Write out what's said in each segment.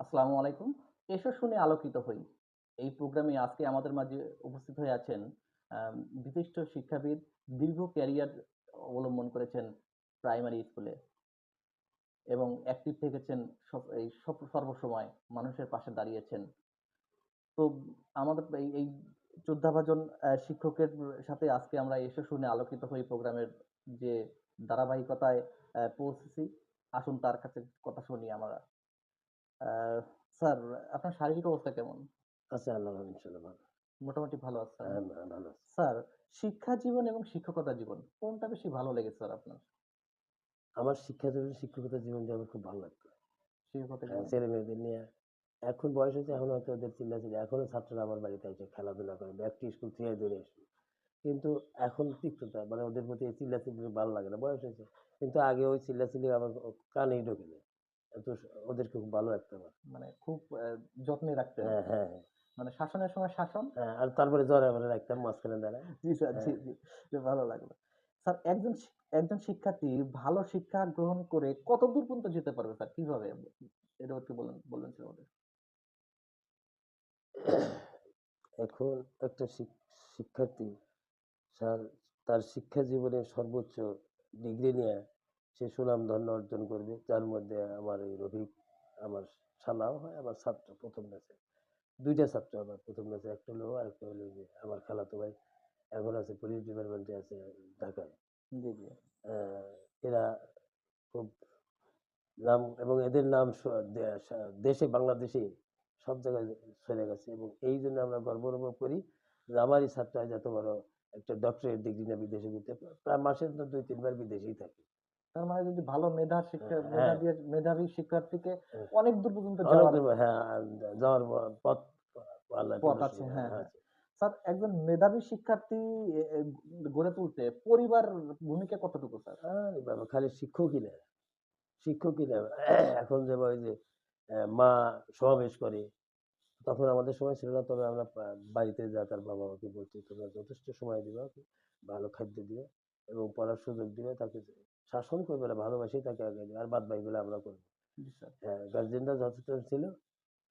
আসসালামু আলাইকুম। এসো শুনে আলোকিত হই। এই প্রোগ্রামে আজকে আমাদের মাঝে উপস্থিত হয়ে আছেন বিশিষ্ট শিক্ষাবিদ, দীর্ঘ ক্যারিয়ার অবলম্বন করেছেন প্রাইমারি স্কুলে এবং অ্যাক্টিভ থেকেছেন এই সর্বসময় মানুষের পাশে দাঁড়িয়েছেন। তো আমাদের এই আ শিক্ষকের সাথে আজকে আমরা এসো শুনে আলোকিত হই প্রোগ্রামের যে ধারাবাহিকতায় পৌঁছেছি, আসুন তার কাছে কথা শুনি আমরা। আ স্যার আপনার শারীরিক অবস্থা কেমন? আছে রহমতে ভালো। মোটামুটি ভালো আছেন? হ্যাঁ, ভা ভালো আছি। স্যার শিক্ষা জীবন এবং শিক্ষকতা জীবন কোনটা বেশি ভালো লেগেছে স্যার আপনার? আমার শিক্ষা জীবন, শিক্ষকতা জীবনটা আমার খুব ভালো লাগতো। শিক্ষকতা হ্যাঁ, জীবন? ছেলেমেয়েদের নিয়ে এখন বয়স হয়েছে এখন হয়তো ওদের চিল্লাচিল্লি এখনও ছাত্ররা আমার বাড়িতে এসে খেলাধুলা করে। ব্যাগটি স্কুল থেকে দৌড়ে আসবে। কিন্তু এখন তিক্ততা মানে ওদের প্রতি এই চিল্লাচিল্লি ভালো লাগে না। বয়স হয়েছে। কিন্তু আগে ওই চিল্লাচিল্লি আমার কানেই ঢোকে না। স ওদেরকে খুব ভালো লাগতো আমার। মানে খুব যত্নে রাখতেন। হ্যাঁ, হ্যাঁ, হ্যাঁ। মানে শাসনের সময় শাসন? হ্যাঁ, আর তারপরে জড়ায় ধরে রাখতাম মাঝখানে দাঁড়ায়। জি স্যার, জি, হ্যাঁ। জি। ভালো লাগল। স্যার একজন একজন শিক্ষার্থী ভালো শিক্ষা গ্রহণ করে কতদূর পর্যন্ত যেতে পারবে স্যার? কীভাবে? এটা একটু বলুন বলবেন স্যার আমাদের। এখন একটা শিক্ষার্থী স্যার তার শিক্ষা জীবনের সর্বোচ্চ ডিগ্রি নিয়ে সে সুনামধন্য অর্জন করবে। যার মধ্যে আমার এই রফিক আমার শালাও হয়, আমার ছাত্র ১ম ব্যাচে। ২ টা ছাত্র আমার ১ম ব্যাচে। একটা হলো আরেকটা হলো যে আমার খালাতো ভাই। এখন আছে পুলিশ ডিপার্টমেন্টে আছে ঢাকায়। জি, জি। এরা খুব নাম এবং এদের নাম দেশে বাংলাদেশে সব জায়গায় ছড়িয়ে গেছে এবং এই জন্য আমরা গর্ব অনুভব করি যে আমারই ছাত্র আজ এত বড় একটা ডক্টরেট ডিগ্রি নিয়ে বিদেশে ঘুরতে প্রায় মাসে তো ২-৩ বার বিদেশেই থাকে। তার মানে যদি ভালো মেধা শিক্ষা হ্যাঁ, মেধা। দিয়ে মেধাবী শিক্ষার্থীকে। অনেক দূর পর্যন্ত যাওয়ার হ্যাঁ, যাওয়ার পথ পথ আছে, হ্যাঁ, হ্যাঁ। স্যার একজন মেধাবী শিক্ষার্থী গড়ে তুলতে পরিবার ভূমিকা কতটুকু স্যার? বাবা খালি শিক্ষকই না, শিক্ষকই না। এখন যেমন ওই যে মা সমাবেশ করে, তখন আমাদের সময় ছিল না তবে আমরা বাড়িতে যা তার বাবা-মাকে বলছি তোমরা যথেষ্ট সময় দিবা ভালো খাদ্য দিও এবং পড়ার সুযোগ দিবে তাকে শাসন করবে না ভালোবাসেই তাকে দিবে। আর বাদ বাকিগুলো আমরা করব। হ্যাঁ, গার্জিয়ানরা যথেষ্ট ছিল।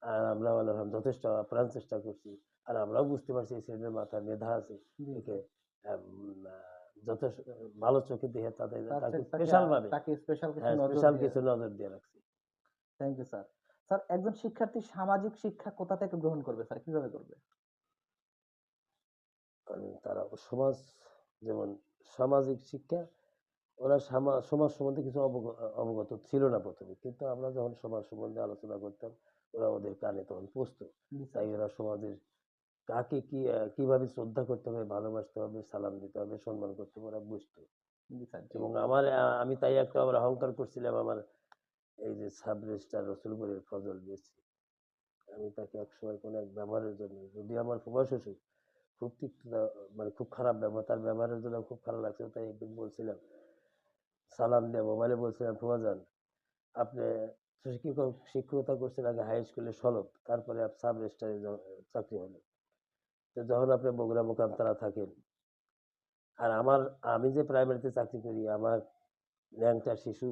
আর আমরাও আল্লাহর যথেষ্ট আপ্রাণ চেষ্টা করছি। আর আমরাও বুঝতে পারছি এই ছেলেটার মাথায় মেধা আছে। একে যথেষ্ট ভালো চোখে দেখে তাদের তাকে স্পেশাল ভাবে তাকে স্পেশাল কিছু হ্যাঁ, স্পেশাল কিছু নজর দিয়ে রাখছি। Thank you sir. স্যার একজন শিক্ষার্থী সামাজিক শিক্ষা কোথা থেকে গ্রহণ করবে স্যার? কীভাবে করবে? তারা সমাজ যেমন সামাজিক শিক্ষা ওরা সামা সমাজ সম্বন্ধে কিছু অবগ অবগত ছিল না প্রথমে কিন্তু আমরা যখন সমাজ সম্বন্ধে আলোচনা করতাম, ওরা ওদের কানে তখন স্যার। তাই ওরা সমাজের কাকে কি কীভাবে শ্রদ্ধা করতে হবে, ভালোবাসতে হবে, সালাম দিতে হবে, সম্মান করতে হবে ওরা বুঝতো। এবং আমার আমি তাই একটা আবার অহংকার করছিলাম আমার এই যে সাব রেজিস্ট্রার রসুলপুরের ফজল বিএসসি। আমি তাকে একসময় কোনো এক ব্যবহারের জন্য যদি আমার ফুফা শ্বশুর খুব তিক্ততা মানে খুব খারাপ ব্যবহার, তার ব্যবহারের জন্য খুব খারাপ লাগছিল। তাই একদিন বলছিলাম, সালাম দিয়ে মোবাইলে বলছিলাম, "ফুফাজান আপনি শিক্ষক শিক্ষকতা করছেন আগে হাই স্কুলে সলভ, তারপরে সাব রেজিস্ট্রারে জ চাকরি হলো। তো যখন আপনি বগুড়া মোকামতারা থাকেন, আর আমার আমি যে প্রাইমারিতে চাকরি করি আমার ন্যাংটা শিশু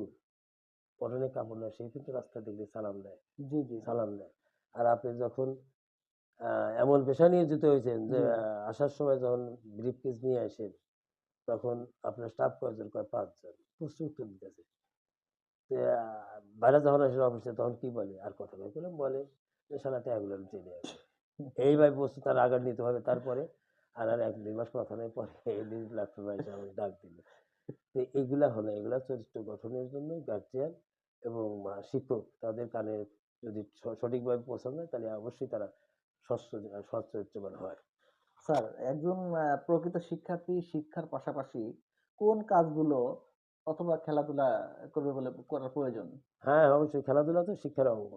পরনে কাপড় নাই, সে কিন্তু রাস্তা দেখলে সালাম দেয় জি, জি। সালাম দেয়। আর আপনি যখন এমন পেশা নিয়ে নিয়োজিত হয়েছেন যে আসার সময় যখন ব্রিফকেস নিয়ে আসেন, তখন আপনার স্টাফ কয়জন? কয় ৫ জন। প্রশ্ন উত্তর দিতেছে। তো, বাইরে যখন আসেন অফিসে তখন কি বলে? আর কথা কয় বলে শালা টাকাগুলো আমি চেনে আসি। এইভাবে বলছে তার আগার নিতে হবে, তারপরে আর আর ১-২ মাস কথা নেই, পরে ল্যাপটপে এসে আমাকে ডাক দিল। তো, এইগুলা হলো এগুলা চরিত্র গঠনের জন্য গার্জিয়ান এবং শিক্ষক তাদের কানে যদি সঠিকভাবে পৌঁছানো যায়, তাহলে অবশ্যই তারা সচ্চ সৎ চরিত্রবান হয়। স্যার একজন আ প্রকৃত শিক্ষার্থী শিক্ষার পাশাপাশি কোন কাজগুলো অথবা খেলাধুলা করবে বলে করার প্রয়োজন? হ্যাঁ, অবশ্যই খেলাধুলা তো শিক্ষার অঙ্গ।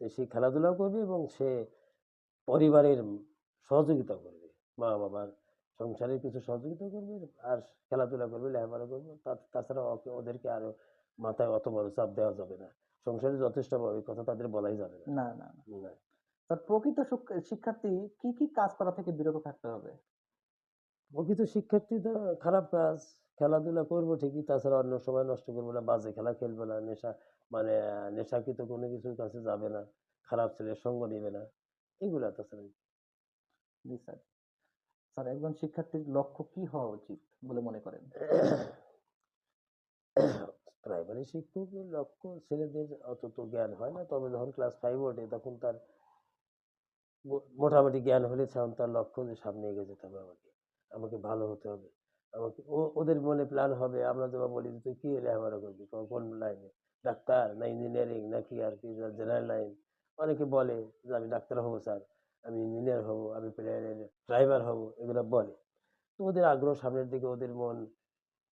তো সেই খেলাধুলাও করবে এবং সে পরিবারের সহযোগিতা করবে। মা-বাবার সংসারের কিছু সহযোগিতা করবে আর খেলাধুলা করবে, লেখাপড়া করবে। তা তাছাড়া ওকে ওদেরকে আরও মাথায় অত বড় চাপ দেওয়া যাবে না। সংসারে যথেষ্ট পাবে কথা তাদের বলাই যাবে না। না, না, না। প্রকৃত শিক্ষার্থী কি, কি কাজ করা থেকে বিরত থাকতে হবে? প্রকৃত শিক্ষার্থী তো খারাপ কাজ, খেলাধুলা করব ঠিকই তাছাড়া অন্য সময় নষ্ট করব না, বাজে খেলা খেলবে না, নেশা মানে নেশাকৃত কোনো কিছুর কাছে যাবে না। খারাপ ছেলের সঙ্গ নেবে না এগুলা তাছাড়া জি স্যার স্যার একজন শিক্ষার্থীর লক্ষ্য কি হওয়া উচিত বলে মনে করেন প্রাইমারি শিক্ষকের লক্ষ্য ছেলেদের অত তো জ্ঞান হয় না তবে যখন ক্লাস ফাইভ ওঠে তখন তার মোটামুটি জ্ঞান হলে তার লক্ষ্য যে সামনে এগিয়ে যেতে হবে আমাকে। আমাকে ভালো হতে হবে। আমাকে, ও, ওদের মনে প্ল্যান হবে। আমরা যখন বলি যে, তুই কি লেখাপড়া করবি? কোন লাইনে ডাক্তার না ইঞ্জিনিয়ারিং না কি আর কি? জেনারেল লাইন অনেকে বলে যে, আমি ডাক্তার হব, স্যার। আমি ইঞ্জিনিয়ার হব, আমি প্লেনের ড্রাইভার হব। এগুলো বলে। তো ওদের আগ্রহ সামনের দিকে, ওদের মন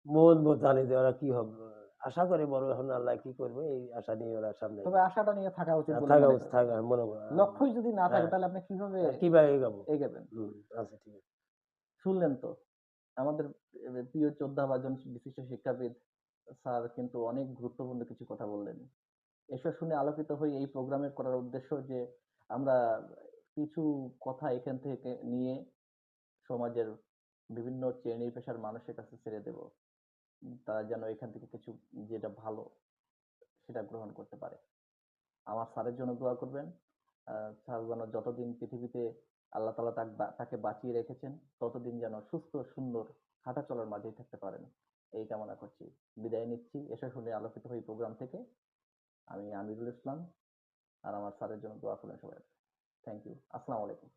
মন জানে যে, ওরা কি হবে? আশা করে বড় এখন আল্লাহ কি করবে এই আশা নিয়ে ওরা সামনে তবে আশাটা নিয়ে থাকা উচিত থাকা উচিত থাকা মনে। লক্ষ্যই যদি না থাকে হ্যাঁ। তাহলে আপনি কীভাবে কীভাবে এগাবো? এগোবেন? আচ্ছা ঠিক আছে। শুনলেন তো আমাদের প্রিয় চোদ্দাভাজন বিশিষ্ট শিক্ষাবিদ স্যার কিন্তু অনেক গুরুত্বপূর্ণ কিছু কথা বললেন। এসব শুনে আলোকিত হয়ে এই প্রোগ্রামের করার উদ্দেশ্য যে আমরা কিছু কথা এখান থেকে নিয়ে সমাজের বিভিন্ন শ্রেণি পেশার মানুষের কাছে ছেড়ে দেব। তারা যেন এখান থেকে কিছু, যেটা ভালো, সেটা গ্রহণ করতে পারে। আমার স্যারের জন্য দোয়া করবেন। স্যার যেন যতদিন পৃথিবীতে আল্লাহ তালা তাকে বাঁচিয়ে রেখেছেন, ততদিন যেন সুস্থ, সুন্দর, হাঁটা চলার মাঝেই থাকতে পারেন। এই কামনা করছি। বিদায় নিচ্ছি। এসে শুনে আলোকিত হই প্রোগ্রাম থেকে। আমি আমিরুল ইসলাম আর আমার স্যারের জন্য দোয়া করবেন সবাই। থ্যাংক ইউ আসসালামু আলাইকুম।